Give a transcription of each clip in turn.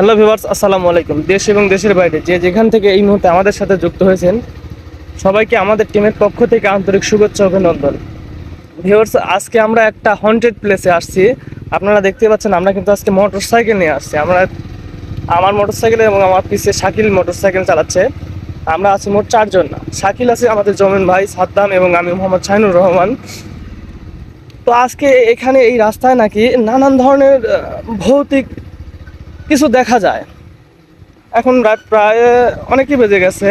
Hello viewers আসসালামু আলাইকুম। দেশ এবং দেশের বাইরে যে যেখান থেকে এই মুহূর্তে আমাদের সাথে যুক্ত হয়েছেন, সবাইকে আমাদের টিমের পক্ষ থেকে আন্তরিক শুভেচ্ছা, অভিনন্দন। ভিভার্স আজকে আমরা একটা হন্টেড প্লেসে আসছি। আপনারা দেখতে পাচ্ছেন, আমরা কিন্তু আজকে মোটর সাইকেল নিয়ে আসছি। আমরা, আমার মোটর সাইকেল এবং আমার পিছে শাকিল মোটর সাইকেল চালাচ্ছে। আমরা আছি মোট চারজন। না শাকিল আছে আমাদের জমিন ভাই, সাদ্দাম এবং আমি মোহাম্মদ শাহিনুর রহমান। তো আজকে এখানে এই রাস্তায় নাকি নানান ধরনের ভৌতিক কিছু দেখা যায়। এখন রাত প্রায়, অনেকই বেজে গেছে।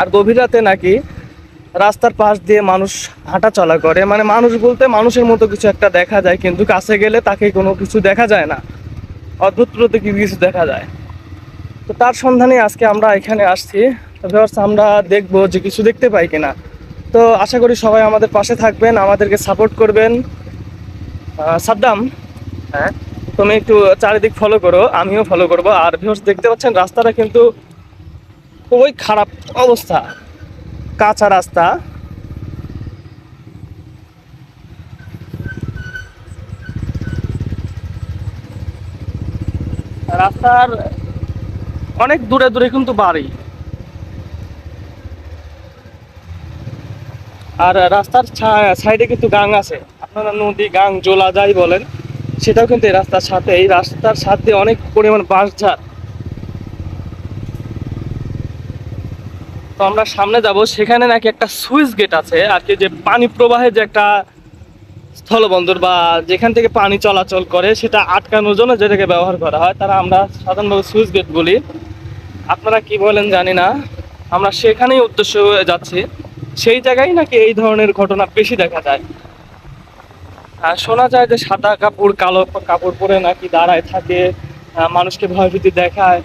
আর গভীর রাতে নাকি রাস্তার পাশ দিয়ে মানুষ হাঁটা চলা করে। মানে মানুষ বলতে মানুষের মতো কিছু একটা দেখা যায়, কিন্তু কাছে গেলে তাকে কোনো কিছু দেখা যায় না। অদ্ভুত প্রতীকী কিছু দেখা যায়। তো তার সন্ধানে আজকে আমরা এখানে আসছি। তো আমরা দেখব যে কিছু দেখতে পাই কিনা। তো আশা করি সবাই আমাদের পাশে থাকবেন, আমাদেরকে সাপোর্ট করবেন। সাদ্দাম। হ্যাঁ? তুমি একটু চারিদিক ফলো করো, আমিও ফলো করব। আর ভিউয়ার্স দেখতে পাচ্ছেন, রাস্তাটা কিন্তু খুবই খারাপ অবস্থা, কাঁচা রাস্তা। রাস্তার অনেক দূরে দূরে কিন্তু বাড়ি। আর রাস্তার সাইডে কিন্তু গাং আছে। আপনারা নদী, গাং, জোলা যাই বলেন সেটাও কিন্তু এই রাস্তার সাথে, এই রাস্তার সাথে অনেক পরিমাণ বাঁশঝাড় তো আমরা সামনে যাব, সেখানে নাকি একটা সুইচ গেট আছে, আর কি যে পানি প্রবাহের যে একটা স্থলবন্দর বা যেখান থেকে পানি চলাচল করে, সেটা আটকানোর জন্য যেটাকে ব্যবহার করা হয়, তারা আমরা সাধারণভাবে সুইচ গেট বলি। আপনারা কি বলেন জানি না। আমরা সেখানেই উদ্দেশ্য হয়ে যাচ্ছি। সেই জায়গায় নাকি এই ধরনের ঘটনা বেশি দেখা যায়। শোনা যায় যে সাদা কাপড়, কালো কাপড় পরে নাকি দাঁড়ায় থাকে মানুষকে ভয়ভীতি দেখায়।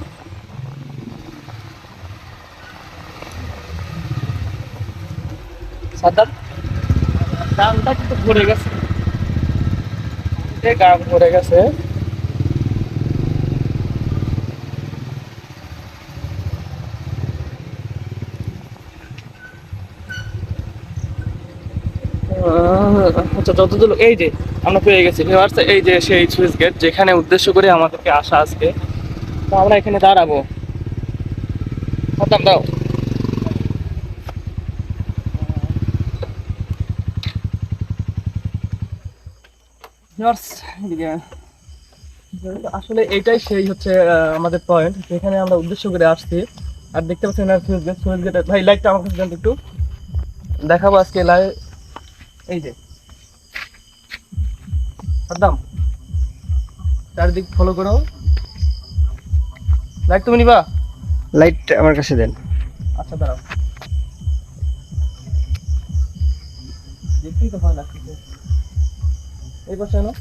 সাদা ভরে গেছে। ভরে গেছে। আচ্ছা যতদূর এই যে, আমরা পেয়ে গেছি। ভিউয়ার্স এই যে সেই সুইচ গেট যেখানে উদ্দেশ্য করে আমাদেরকে আসা আজকে। তো আমরা এখানে দাঁড়াবো। খতম দাও। আসলে এইটাই সেই হচ্ছে আমাদের পয়েন্ট যেখানে আমরা উদ্দেশ্য করে আসছি। আর দেখতে পাচ্ছি আর সুইচ গেট সুইচ গেট ভাই লাইটটা আমাকে দেন একটু। দেখাবো আজকে লাইভ এই যে। একদম চারিদিক ফলো করো। লাইট তুমি নিবা? লাইট আমার কাছে দেন। আচ্ছা দাঁড়াও। দেখতেই তো ভয় লাগছে এই পাশে না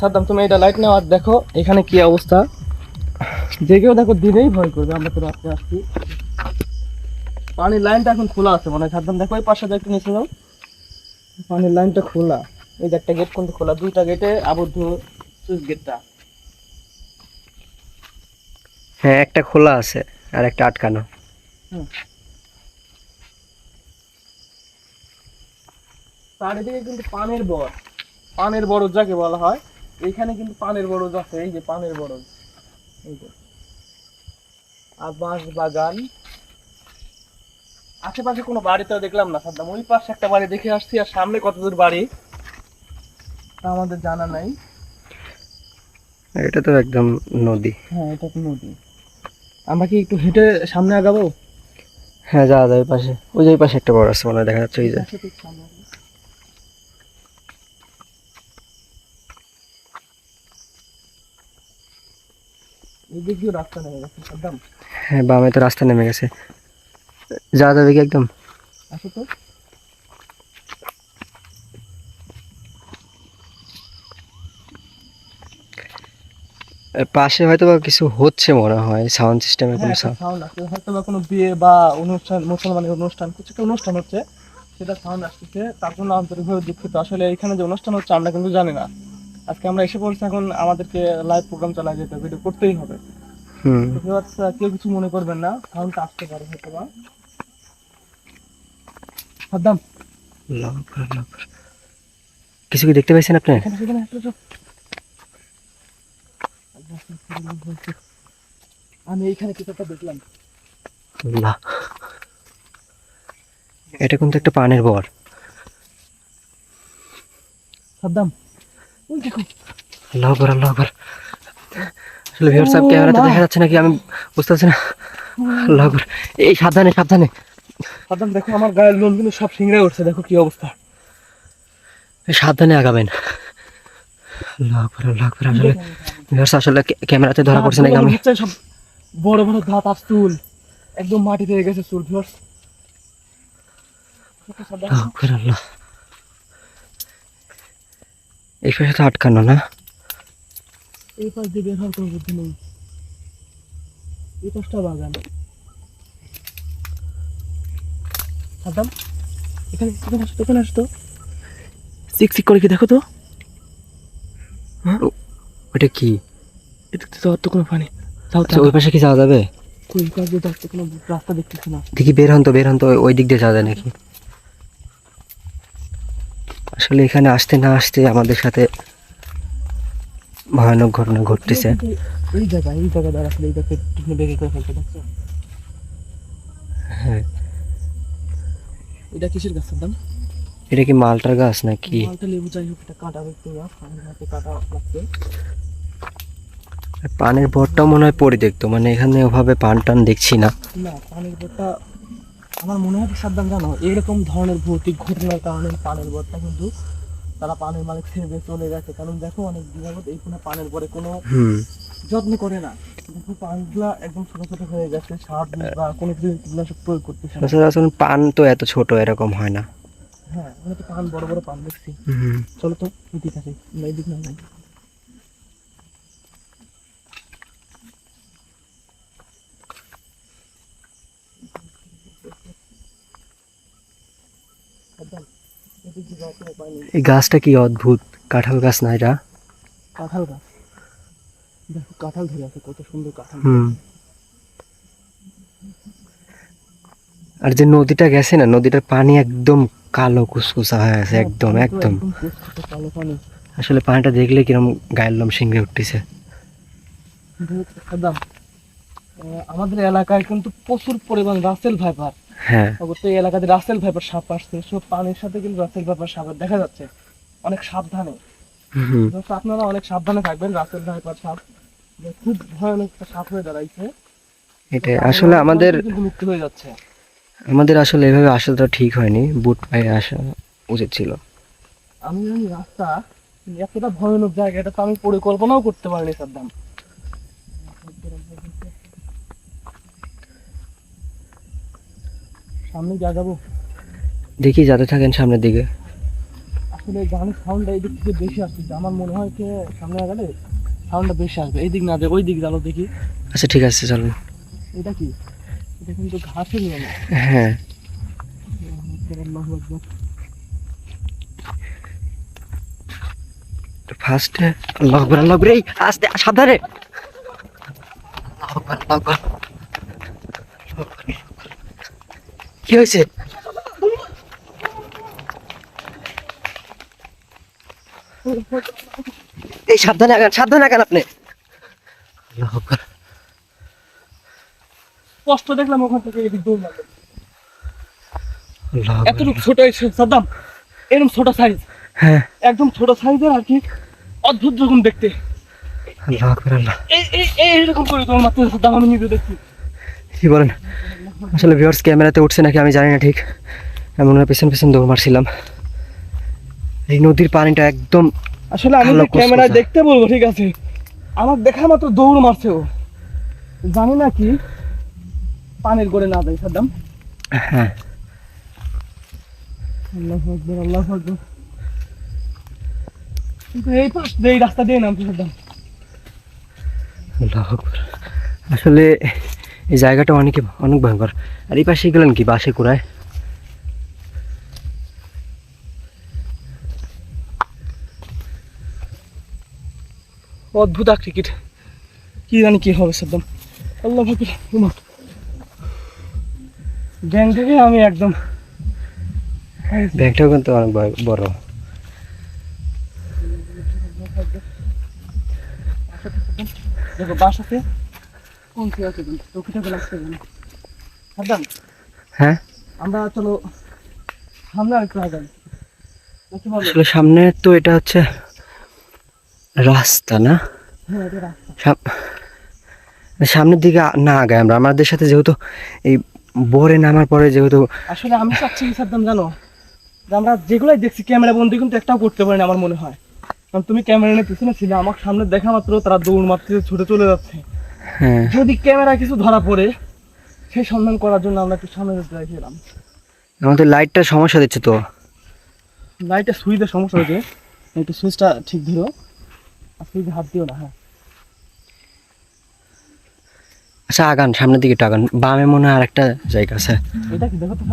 সাদ্দাম তুমি এটা লাইট নাও আর দেখো এখানে কি অবস্থা। যে কেউ দেখো দিনেই ভয় করবে আমরা তো রাত্রে আসছি। পানির লাইনটা এখন খোলা আছে মনে হয়। দেখো এই পাশে একটু নিচে যাও। পানির লাইনটা খোলা। এই যে একটা গেট কিন্তু খোলা। দুইটা গেটে আবদ্ধ সুইচ গেটটা হ্যাঁ একটা খোলা আছে আর একটা আটকানো। চারিদিকে কিন্তু পানের বর পানের বরজ যাকে বলা হয়। এইখানে কিন্তু পানের বরজ আছে। এই যে পানের বরজ। এই যে। আর বাঁশ বাগান। আশেপাশে কোনো বাড়িতেও দেখলাম না সাদ্দাম। ওই পাশে একটা বাড়ি দেখে আসছি আর সামনে কতদূর বাড়ি? তা আমাদের জানা নাই। এটা তো একদম নদী। হ্যাঁ এটা তো নদী। আমরা কি একটু হেঁটে সামনে আগাবো? হ্যাঁ যাওয়া যায় ওই পাশে। ওই যে পাশে একটা বড় আছে মনে দেখা যাচ্ছে ওই যে। রাস্তা নেমে গেছে হ্যাঁ বামে তো রাস্তা নেমে গেছে। যাওয়া যাবে কি একদম। আসো তো। পাশে হয়তো বা কিছু হচ্ছে মনে হয় সাউন্ড সিস্টেমে কোনো হ্যাঁ, সাউন্ড সাউন্ড আসছে। হয়তো বা কোনো বিয়ে বা অনুষ্ঠান মুসলমানের অনুষ্ঠান কিছু একটা অনুষ্ঠান হচ্ছে সেটা সাউন্ড আসতেছে। তার জন্য আন্তরিকভাবে দুঃখিত। আসলে এখানে যে অনুষ্ঠান হচ্ছে আমরা কিন্তু জানি না। আজকে আমরা এসে পড়ছি এখন আমাদেরকে লাইভ প্রোগ্রাম চালা যেতে ভিডিও করতেই হবে। হুম। কেউ কিছু মনে করবেন না সাউন্ডটা আসতে পারে হয়তো বা। কিছু কি দেখতে পাইছেন আপনি আমি এইখানে কিছু একটা দেখলাম এটা কিন্তু একটা পানের বর। সাদ্দাম ওই দেখো। আল্লাহ আকবার আল্লাহ আকবার। আসলে ভিউয়ার সাহেব ক্যামেরাতে দেখা যাচ্ছে নাকি আমি বুঝতে পারছি না। আল্লাহ আকবার। এই সাবধানে সাবধানে। সাদ্দাম দেখো আমার গায়ের লোম কিন্তু সব সিংড়ে উঠছে দেখো কি অবস্থা। এই সাবধানে আগাবেন। আল্লাহ আকবার আল্লাহ আকবার আসলে ভিউয়ার্স আসলে ক্যামেরাতে ধরা পড়ছে নাকি আমি? সব বড় বড় দাঁত আর চুল একদম মাটিতে গেছে চুল ভিউয়ার্স আল্লাহ আকবার আল্লাহ। এই পাশে তো আটকানো না? এই পাশ দিয়ে বের হওয়ার কোনো বুদ্ধি নেই। এই পাশটা বাগান। এখানে এখানে আসতো এখানে আসতো চিক চিক করে কি দেখো তো? ওটা কি? এদিক তো কোনো পানি। যাও আচ্ছা, ওই পাশে কি যাওয়া যাবে? পাশ দিয়ে যাচ্ছে কোনো রাস্তা দেখতেছি না। দেখি বের হন তো বের হন তো ওই দিক দিয়ে যাওয়া যায় নাকি? আসলে এখানে আসতে না আসতে আমাদের সাথে ভয়ানক ঘটনা ঘটতেছে। এই জায়গা এই জায়গা আসলে এই জায়গায় বেগে করে ফেলতে হ্যাঁ। এটা কিসের গাছের দাম? এটা কি মালটার গাছ নাকি? মালটা লেবু যাই হোক এটা কাটা একটু গাছ হাতে কাটা লাগবে। পানের ভরটা মনে হয় পড়ে দেখতো মানে এখানে ওভাবে পান টান দেখছি না। পানের ভরটা আমার মনে হয় সাবধান জানো এরকম ধরনের ভৌতিক ঘটনার কারণে পানের ভরটা কিন্তু তারা পানের মালিক ছেড়ে চলে গেছে। কারণ দেখো অনেক দিন যাবত এই কোনো পানের পরে কোনো যত্ন করে না। দেখো পানগুলা একদম ছোট ছোট হয়ে গেছে সার বা কোনো কিছু কীটনাশক প্রয়োগ করতেছে সচরাচর পান তো এত ছোট এরকম হয় না। হ্যাঁ ওখানে তো পান বড় বড় পান দেখছি। চলো তো এদিক আছে এদিক না নাই এই গাছটা কি অদ্ভুত? কাঁঠাল গাছ না এটা? কাঁঠাল গাছ। দেখো কাঁঠাল ধরে আছে কত সুন্দর কাঁঠাল। হুম। আর যে নদীটা গেছে না নদীটার পানি একদম কালো কুসকুসা হয়ে আছে একদম একদম। কালো পানি। আসলে পানিটা দেখলে কিরম গায়ের লোম শিংড়ে উঠতেছে। আমাদের এলাকায় কিন্তু প্রচুর পরিমাণ রাসেল ভাইপার। হ্যাঁ। এই এলাকাতে রাসেল ভাইপার সাপ আসছে। সব পানির সাথে কিন্তু রাসেল ভাইপার সাপ দেখা যাচ্ছে। অনেক সাবধানে। আপনারা অনেক সাবধানে থাকবেন রাসেল ভাইপার সাপ। খুব ভয়ানক সাপ হয়ে দাঁড়াইছে। এটাই। আসলে আমাদের মুক্ত হয়ে যাচ্ছে। আমাদের আসলে এভাবে আসাটা ঠিক হয়নি। বুট পায়ে আসা উচিত ছিল। আমি রাস্তা এতটা ভয়ানক জায়গা এটা তো আমি পরিকল্পনাও করতে পারিনি সাদ্দাম। সামনে যা যাব। দেখি যাতে থাকেন সামনের দিকে। আসলে গানের সাউন্ডটা এই দিক থেকে বেশি আসছে আমার মনে হয় যে সামনে গেলে সাউন্ডটা বেশি আসবে। এই দিক না যাবে ওই দিক গেলো দেখি। আচ্ছা ঠিক আছে চলুন। এটা কি? এটা কিন্তু ঘাসের নিয়ম হ্যাঁ। ফার্স্টে আল্লাহ আকবার আল্লাহ আকবার। এই আস্তে সাবধানে। আল্লাহু আকবার, আল্লাহু আকবার। কি হয়েছে? এই সাবধানে আগান সাবধানে আগান আপনি। স্পষ্ট দেখলাম ওখান থেকে এদিক দৌড় এতটুকু ছোট সাদ্দাম এরকম ছোট সাইজ হ্যাঁ। একদম ছোট সাইজের আর কি অদ্ভুত রকম দেখতে। আল্লাহ এই করে তোমার মাত্র সাদ্দাম আমি নিজে দেখছি। কি বলেন? আসলে ভিউয়ার্স ক্যামেরাতে উঠছে নাকি আমি জানি না ঠিক। এমন পেছন পেছন দৌড় মারছিলাম। এই নদীর পানিটা একদম আসলে আমি ক্যামেরায় দেখতে বলব ঠিক আছে? আমার দেখা মাত্র দৌড় মারছে ও। জানি না কি পানির গড়ে না যায় সাদ্দাম। হ্যাঁ। আল্লাহ আকবর আল্লাহ আকবর। কিন্তু এই পাশ দিয়ে এই রাস্তা দিয়ে নামছে সাদ্দাম। আল্লাহ আকবার। আসলে এই জায়গাটা অনেক অনেক ভয়ঙ্কর। আর এই পাশে গেলেন কি? বাসে কুড়ায় অদ্ভুত ক্রিকেট কি জানি কি হবে সাদ্দাম আল্লাহ আকবর উমা। ব্যাং থেকে আমি একদম ব্যাগটাও কিন্তু অনেক বড়-। দেখো বাস আছে হ্যাঁ? আমরা চলো সামনে আরেকটু আসলে সামনে তো এটা হচ্ছে রাস্তা না? হ্যাঁ সামনের দিকে না আগায় আমরা। আমাদের সাথে যেহেতু এই বরে নামার পরে যেহেতু আসলে আমি চাচ্ছি কি সাদ্দাম জানো? আমরা যেগুলাই দেখছি ক্যামেরা বন্দি কিন্তু একটাও করতে পারিনি আমার মনে হয়। কারণ তুমি ক্যামেরা নিয়ে পিছনে ছিলে আমার সামনে দেখা মাত্র তারা দৌড় মারতে ছুটে চলে যাচ্ছে। যদি ক্যামেরা কিছু ধরা পড়ে সেই সন্ধান করার জন্য আমরা একটু সামনে চাইছিলাম। আমাদের লাইটটা সমস্যা দিচ্ছে তো। লাইটের সুইচের সমস্যা হয়েছে। একটু সুইচটা ঠিক ধরো। আর সুইচে হাত দিও না হ্যাঁ। আচ্ছা আগান সামনের দিকে একটু আগান। বামে মনে হয় আরেকটা জায়গা আছে। এটা কি? দেখো তো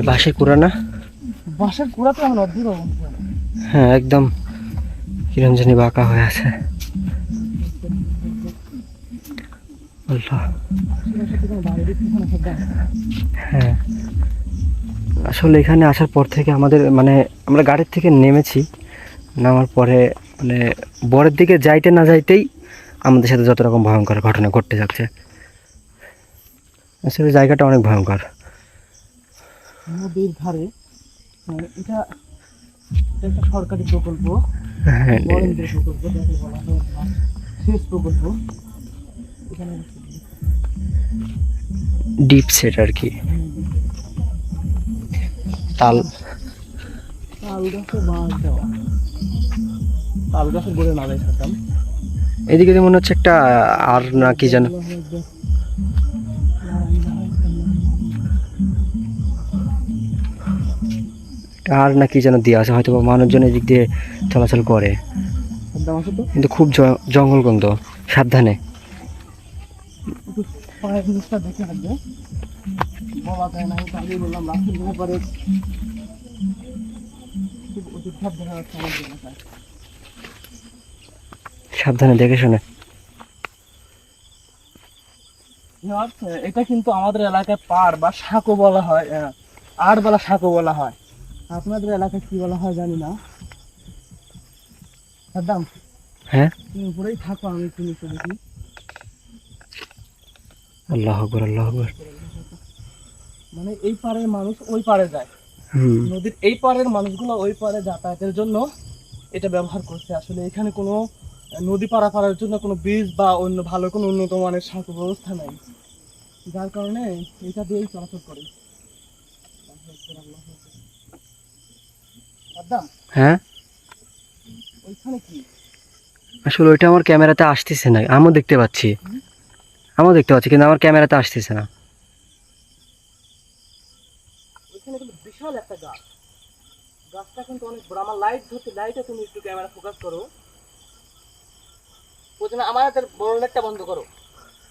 এটা বাসে কুড়া না? কুড়াতে আমার অবস্থা। হ্যাঁ একদম। কিরম জানি বাঁকা হয়ে আছে। হ্যাঁ। আসলে এখানে আসার পর থেকে আমাদের মানে আমরা গাড়ির থেকে নেমেছি। নামার পরে মানে বরের দিকে যাইতে না যাইতেই আমাদের সাথে যত রকম ভয়ঙ্কর ঘটনা ঘটতে যাচ্ছে। আসলে জায়গাটা অনেক ভয়ঙ্কর। নদীর ধারে। এটা এটা একটা সরকারি প্রকল্প। বরেন্দ্র প্রকল্প যাকে বলা হয় বা প্রকল্প। এখানে ডিপ সেট আর কি। তাল তাল গাছে বাঁশ দেওয়া। তাল গাছে গড়ে না দেয় এদিকে মনে হচ্ছে একটা আর না কি যেন আর না কি যেন দেওয়া আছে হয়তো মানুষজন এদিক দিয়ে চলাচল করে। কিন্তু খুব জঙ্গল গন্ধ, সাবধানে। সাবধানে দেখে শুনে। এটা কিন্তু আমাদের এলাকায় পাড় বা সাঁকো বলা হয় আড় বলা সাঁকো বলা হয়। আপনাদের এলাকায় কি বলা হয় জানি না। সাদ্দাম হ্যাঁ? তুমি উপরেই থাকো আমি একটু নিচে দেখি। আল্লাহ আকবর আল্লাহ আকবর। মানে এই পাড়ের মানুষ ওই পাড়ে যায়। নদীর এই পাড়ের মানুষগুলো ওই পাড়ে যাতায়াতের জন্য এটা ব্যবহার করছে। আসলে এখানে কোনো নদী পারাপারের জন্য কোনো ব্রিজ বা অন্য ভালো কোনো উন্নত মানের সাঁকো ব্যবস্থা নাই। যার কারণে এটা দিয়েই চলাচল করে। হ্যাঁ? আসলে ওইটা আমার ক্যামেরাতে আসতেছে না আমিও দেখতে পাচ্ছি। আমিও দেখতে পাচ্ছি কিন্তু আমার ক্যামেরাতে আসতেছে না। বিশাল একটা গাছ। গাছটা কিন্তু অনেক বড়। আমার লাইট ধরতে লাইটে তুমি একটু ক্যামেরা ফোকাস করো। প্রথমে আমার হাতের বড় লাইটটা বন্ধ করো।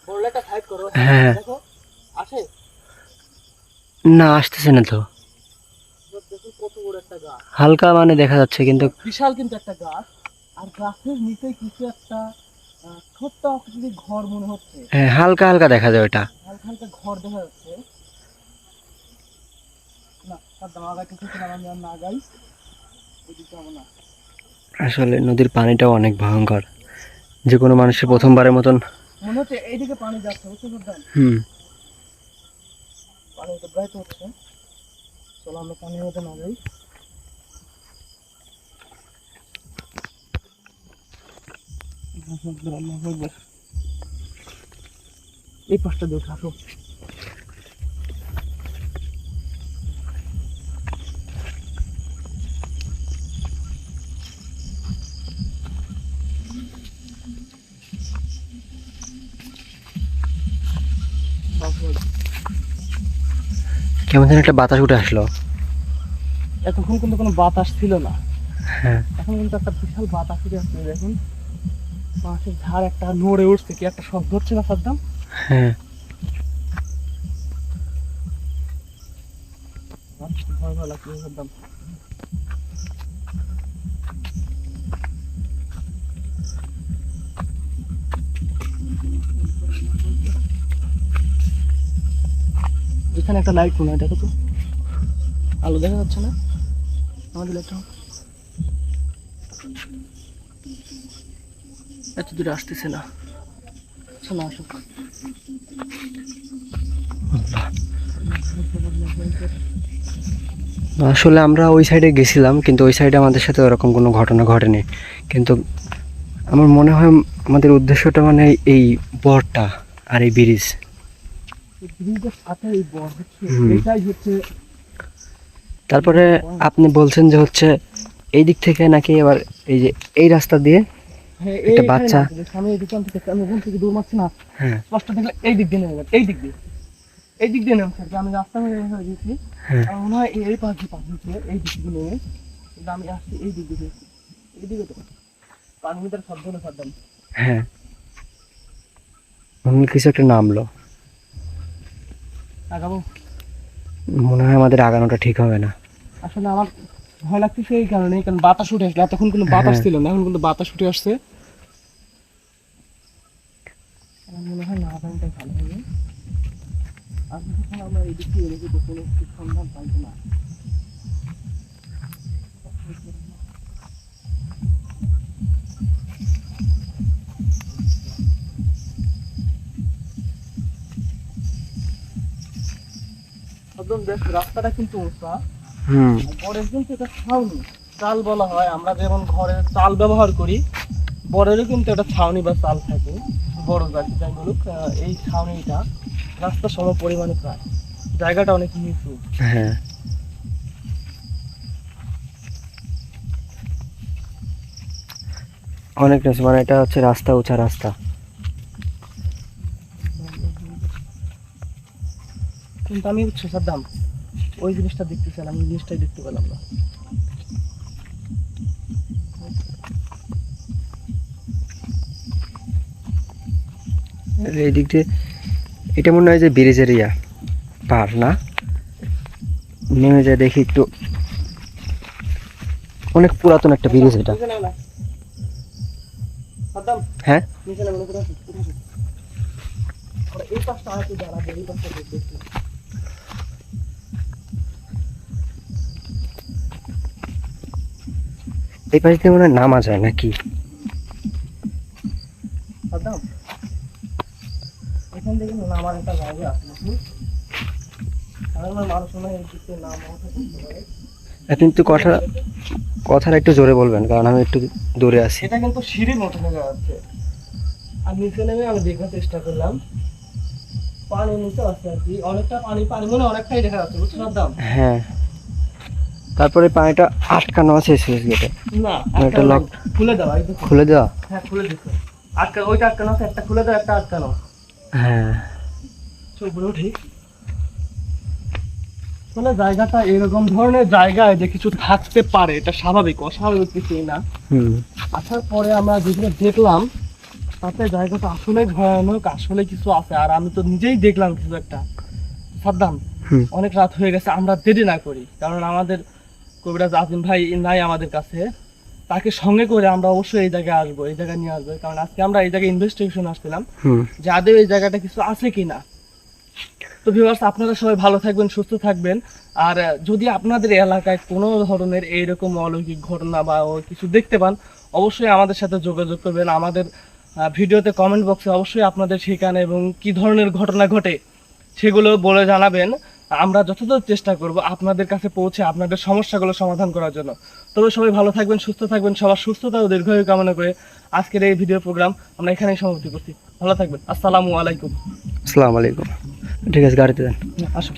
বড় লাইটটা সাইড করো। হ্যাঁ। দেখো আসে? না আসতেছে না তো দেখুন কত বড় একটা গাছ হালকা মানে দেখা যাচ্ছে কিন্তু বিশাল কিন্তু একটা গাছ। আর গাছের নিচে কিছু একটা ছোট্ট আকৃতির ঘর মনে হচ্ছে। হ্যাঁ হালকা হালকা দেখা যায় ওটা। হালকা হালকা ঘর দেখা যাচ্ছে। আসলে নদীর পানিটাও অনেক ভয়ঙ্কর। যে কোনো মানুষের প্রথমবারের মতন মনে হচ্ছে এইদিকে পানি যাচ্ছে হুম। পানি অতিবাহিত হচ্ছে চলো আমরা পানির মধ্যে না যাই এই পাশটা দিয়ে আসো। কেমন যেন একটা বাতাস উঠে আসলো। এতক্ষণ কিন্তু কোনো বাতাস ছিল না। হ্যাঁ। এখন কিন্তু একটা বিশাল বাতাস উঠে আসছে দেখুন। বাঁশের ঝাড় একটা নড়ে উঠছে কি একটা শব্দ হচ্ছে না সাদ্দাম? হ্যাঁ। ভয় ভয় লাগছে সাদ্দাম? এখানে একটা লাইট দেখো তো। আলো দেখা যাচ্ছে না। আমাদের লাইটটা এত দূরে আসতেছে না। আসলে আমরা ওই সাইডে গেছিলাম, কিন্তু ওই সাইডে আমাদের সাথে ওরকম কোনো ঘটনা ঘটেনি। কিন্তু আমার মনে হয় আমাদের উদ্দেশ্যটা মানে এই বরটা আর এই ব্রিজ। তারপরে আপনি বলছেন যে হচ্ছে এই দিক থেকে নাকি এবার এই যে এই রাস্তা দিয়ে হ্যাঁ, একটা বাচ্চা। আমি এই দোকান থেকে আমি ওখান থেকে দৌড় মারছি না। হ্যাঁ। স্পষ্ট দেখলে এই দিক দিয়ে নেমে এই দিক দিয়ে। এই দিক দিয়ে নেমে আমি রাস্তা মেরে হয়ে গেছি। আমার মনে হয় এই- পাশ দিয়ে পাশ এই দিক দিয়ে নেমে। কিন্তু আমি আসছি এই দিক দিয়ে। এই দিকে তো শব্দ হ্যাঁ। কিছু একটা নামলো। আগাবো? মনে হয় আমাদের আগানোটা ঠিক হবে না। আসলে আমার ভয় লাগছে এই কারণে কারণ বাতাস উঠে আসলে। এতক্ষণ কোনো বাতাস হ্যাঁ। ছিল না এখন কিন্তু বাতাস উঠে আসছে। মনে হয় না আগানোটাই ভালো হবে। আর আমরা এই দিক কিছু সন্ধান পাইতো না। দেখ রাস্তাটা কিন্তু উঁচা। বরের কিন্তু এটা ছাউনি। চাল বলা হয় আমরা যেমন ঘরে চাল ব্যবহার করি বরেরও কিন্তু একটা ছাউনি বা চাল থাকে। বড় গাড়ি যাই বলুক এই ছাউনিটা রাস্তা সম পরিমাণে প্রায়। জায়গাটা অনেক নিচু। হ্যাঁ। অনেক নিচু মানে এটা হচ্ছে রাস্তা উঁচা রাস্তা। কিন্তু আমি হচ্ছে সাদ্দাম ওই জিনিসটা দেখতেছিলাম আমি জিনিসটাই দেখতে পেলাম না। এই দিক দিয়ে এটা মনে হয় যে ব্রিজের ইয়া পার না? নেমে যায় দেখি একটু। অনেক পুরাতন একটা ব্রিজ এটা। হ্যাঁ? আছো? আছো? এই পাশটা এই পাশটা দেখতে। এই পাশ দিয়ে মনে হয় নামা যায় নাকি? হয় কিন্তু কথা কথাটা একটু জোরে বলবেন কারণ আমি একটু দূরে আছি। এটা কিন্তু সিঁড়ির মতো দেখা যাচ্ছে। আর নিচে নেমে আমি দেখার চেষ্টা করলাম। পানি নিচে আছে আর কি। অনেকটা পানি পানি মনে অনেকটাই দেখা যাচ্ছে বুঝছ হ্যাঁ। তারপরে পানিটা আটকানো আছে সুইচ গেটে। না আর একটা একটা খুলে দাও খুলে দেওয়া হ্যাঁ খুলে দিচ্ছে। আটকা ওইটা আটকানো আছে একটা খুলে দাও একটা আটকানো। হ্যাঁ। চল উপরে উঠি। আসলে জায়গাটা এরকম ধরনের জায়গায় যে কিছু থাকতে পারে এটা স্বাভাবিক অস্বাভাবিক কিছুই না। হুম। আসার পরে আমরা যেগুলো দেখলাম তাতে জায়গাটা আসলে ভয়ানক আসলে কিছু আছে। আর আমি তো নিজেই দেখলাম কিছু একটা। সাদ্দাম হুম। অনেক রাত হয়ে গেছে আমরা দেরি না করি। কারণ আমাদের কবিরাজ আজিম ভাই নাই আমাদের কাছে। তাকে সঙ্গে করে আমরা অবশ্যই এই জায়গায় আসব এই জায়গায় নিয়ে আসব। কারণ আজকে আমরা এই জায়গায় ইনভেস্টিগেশন আসছিলাম যে আদৌ এই জায়গাটা কিছু আছে কিনা। তো ভিউয়ার্স আপনারা সবাই ভালো থাকবেন সুস্থ থাকবেন। আর যদি আপনাদের এলাকায় কোনো ধরনের এইরকম অলৌকিক ঘটনা বা কিছু দেখতে পান অবশ্যই আমাদের সাথে যোগাযোগ করবেন। আমাদের ভিডিওতে কমেন্ট বক্সে অবশ্যই আপনাদের ঠিকানা এবং কি ধরনের ঘটনা ঘটে সেগুলো বলে জানাবেন। আমরা যথাযথ চেষ্টা করব আপনাদের কাছে পৌঁছে আপনাদের সমস্যাগুলো সমাধান করার জন্য। তবে সবাই ভালো থাকবেন সুস্থ থাকবেন সবার সুস্থতা ও দীর্ঘায়ু কামনা করে আজকের এই ভিডিও প্রোগ্রাম আমরা এখানেই সমাপ্তি করছি। ভালো থাকবেন। আসসালামু আলাইকুম। আসসালামু আলাইকুম। ঠিক আছে গাড়িতে দেন আসুন।